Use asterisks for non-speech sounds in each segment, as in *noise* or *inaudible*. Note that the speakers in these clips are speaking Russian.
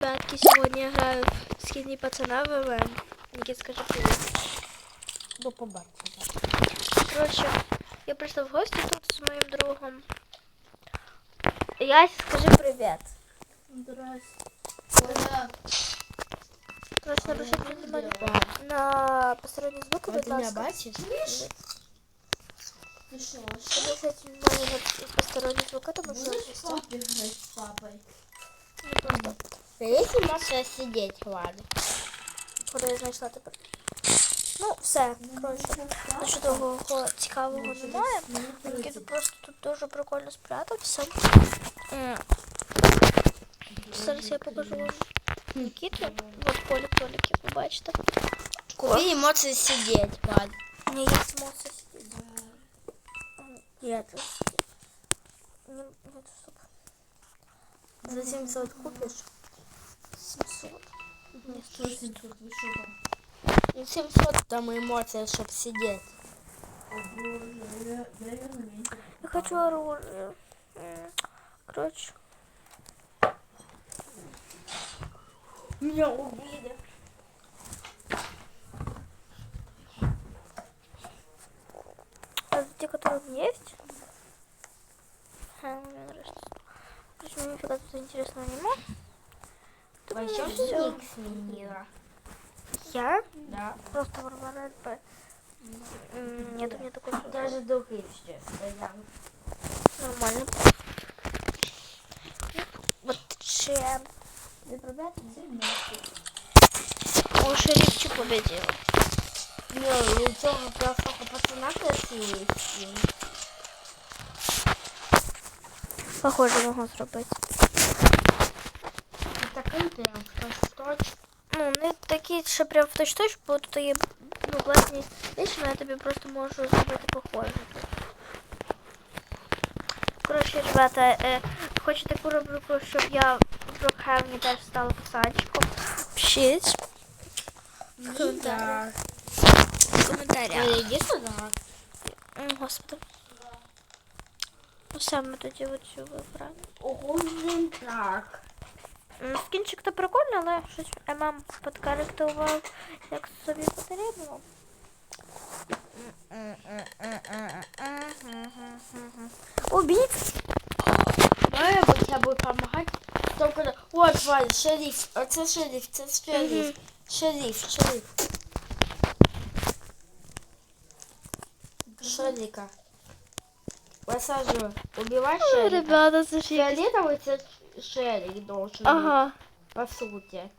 Ребятки, сегодня играю в скини пацана ВВ. Никит, скажи привет. До побачення. Короче, я пришла в гости тут с моим другом. Я скажи привет. Короче, нарушить внимание на посторонние звуки, А будь ласка. бачиш? Обращайте внимание на посторонние звуки, тому що Будешь папе играть с папой? не просто. Якщо можна сидіти, ладно. Куди я знайшла тепер? Ну, все, коротше, нічого такого цікавого немає. Нікіта просто тут дуже прикольно спрятався. М. Зараз я покажу вам Нікіту. Вот поле поліки, ви бачите. Купи емоції сидіти, ладно. Не є смысл сидеть. Нет. Не, нет, стоп. За 700 купиш? 700. Нет, Что ты тут? Вы что там? Ну 700 там емоції, щоб сидіти. О боже, я, я ее заметил. Я хочу оружие. М, Короче. Меня убили. А те, которые у меня есть? Ха, мне нравится. Короче, мне нифига тут интересного нема. Тут А у меня еще всё. ник сменила. Я Да. просто Варвара ЛП. М, Нет у меня такой фразы. Даже духи ще стояли. Нормально. Вот чем. Відправляти? Он шерифчик победил. Ні, у цього красного пацана красивий скін. Похоже, могу зробити. Точно. Ну, не такі, що прям в точь-точь, бо тут є ну, класні речі, але я тобі просто можу зробити похоже. Коротше, ребята, е, хочу таку рубрику, щоб я в Брокхевні теж стала писачком. Пишіть в коментарях. В коментарях. Іди сюди. Господи. Ну, саме тоді оцю вибрали. Ого, блін, так. М, Скінчик то прикольний, але щось ММ подкоректував, як собі потрібно. Убить? Давай я хотя бы помогать. Только... Вот, Валь, шериф. Оце шериф, це шериф. Шериф, шериф. Шерифа. Высаживаю. Убивать Ой, шерифа. Ребята, це ж якось- Фиолетовый це шериф должен быть, Ага. по сути.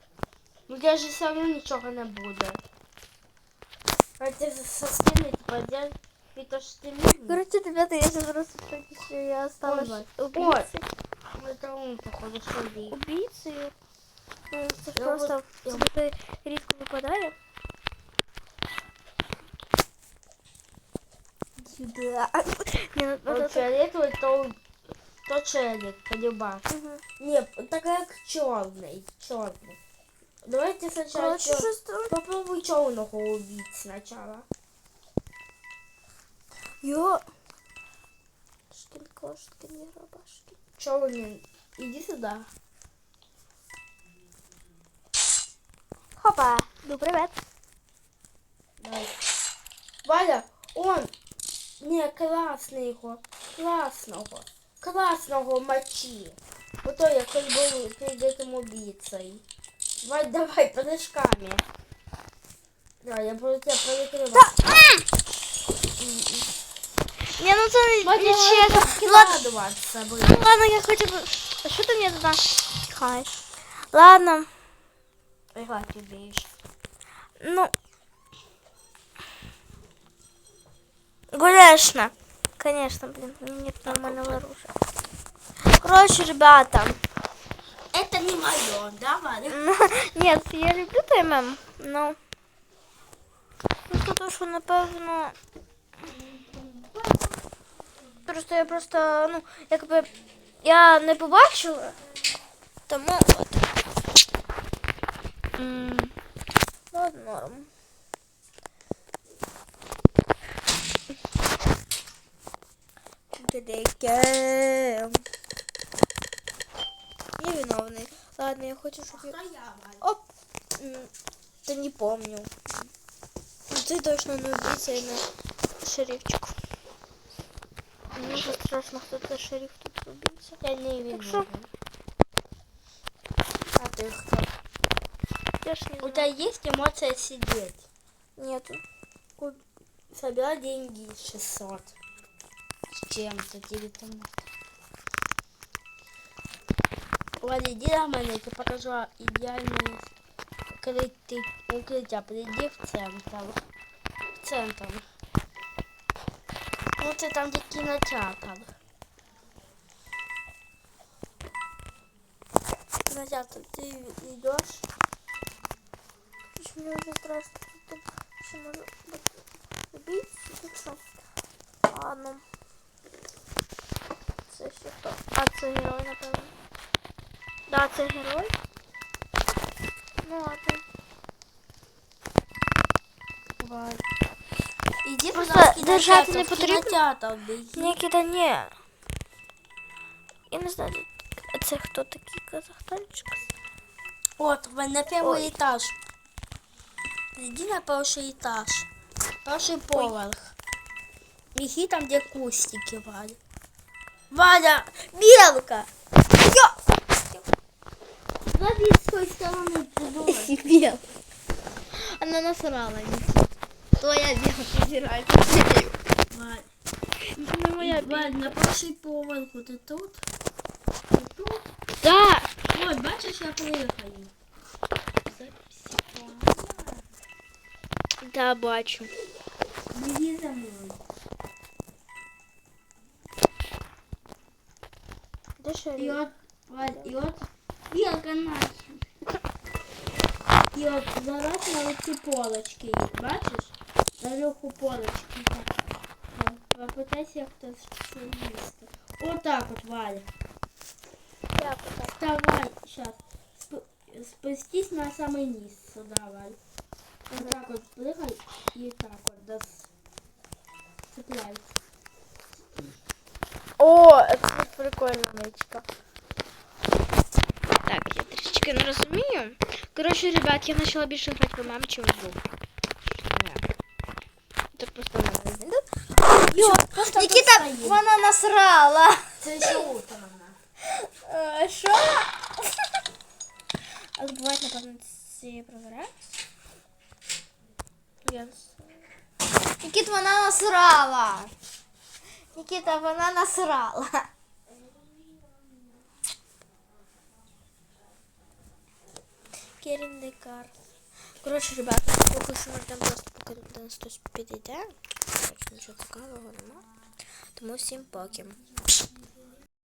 Ну я же все равно нічого не буде. Хотя со скины, типа, делать то, что ты видишь. Короче, ребята, я сейчас просто в шоке, что я стала Ой, ш- убийцей. Это он, походу, шериф. Убийцею. Ну, це ж Я просто вот- це я- таке рідко випадає. Сюда. Ні, ну, ну, Вот це- фиолетовый, то, то шериф, по-любому. Мгм. Нет, такая как черный, черный. Давайте сначала Короче, там. попробуй черного убить сначала. Йо. Шкін кошки, не рабашки. Черный, иди сюда. Хопа. Ну, привет. Давай. Валя, он, не, классный его, классного, классного мочи. Вот то я хоть был перед этим убийцей. Валь, давай, прыжками. Давай, я буду тебя прикрывать. Не, ну це не чесно. Ладно, ну, ладно, я бы... А что ты мне туда пихаешь? Ладно, Играть умеешь. ну... Конечно. Конечно, блин, у меня нет нормального оружия. Короче, ребята. Это не мое, да, Валя? Нет, я люблю ТММ, но... Ну, тому що, напевно... Просто я просто, ну, якби... Я не побачила, тому от. Ну, норм. Таке. Невиновний. Ладно. я хочу, щоб я... Оп! Да не помню. Ты точно не убийца и на шерифчик. Мне уже страшно, кто это шериф тут убийца. Я не вижу. А ты кто? Я не У тебя есть эмоция сидеть? Нету. Собирай деньги 600. Чем-то там. Ладно, иди на мене, тебе покажу ідеальне укриття. укриття. Приди в центр. В центр. Ну це там, де кінотеатр. Кинотеатр, ты идешь? Мне уже страшно. Тут еще. Так що? Ладно. Це ще хто? А, це герой, напевно. Да, це герой. Ну ладно. Валь. Иди, Просто держати не потрібно. Никита, не. Я не знаю, це хто такий казахстанчик? Вот, Валь, на первый Ой. этаж. Иди на первый этаж. Первый поверх. Беги там, где кустики, Валя. Валя, белка! Смотри, с той стороны. *laughs* Белка. Она насрала. Твоя белка забирай. Валь, Не моя белка. Валь, на перший поверх, ти тут? Ти тут? Да. Ой, бачиш, я приїхаю. Да, бачу. Беги за мною. Де І шериф? от, Валь, і от білка наша. І от зараз на оці полочки є, бачиш? Наверху полочки. Попитайся, як то це їсти. Отак от, Валя. Я потом. Вставай, сейчас. Спустись на самый низ сюда, Валь. Вот так вот прыгай и так вот да, с- цепляйся. О, это прикольно, Мечка. Так, я трішечки не розумію. Коротше, ребят, я почала більше грати по мамі, чим в двох. Це просто не знаю. Йо, просто Нікіта, тут стоїть. вона насрала. Це ще утро. *laughs* Е, Що? *laughs* А бувають, напевно, ці провіряють? Я... Нікіт, вона насрала. Нікіта, вона насрала. Керівникар. Коротше, ребята, поки що ми там просто поки до нас хтось підійде. Коротше, нічого цікавого нема. Тому всім поки.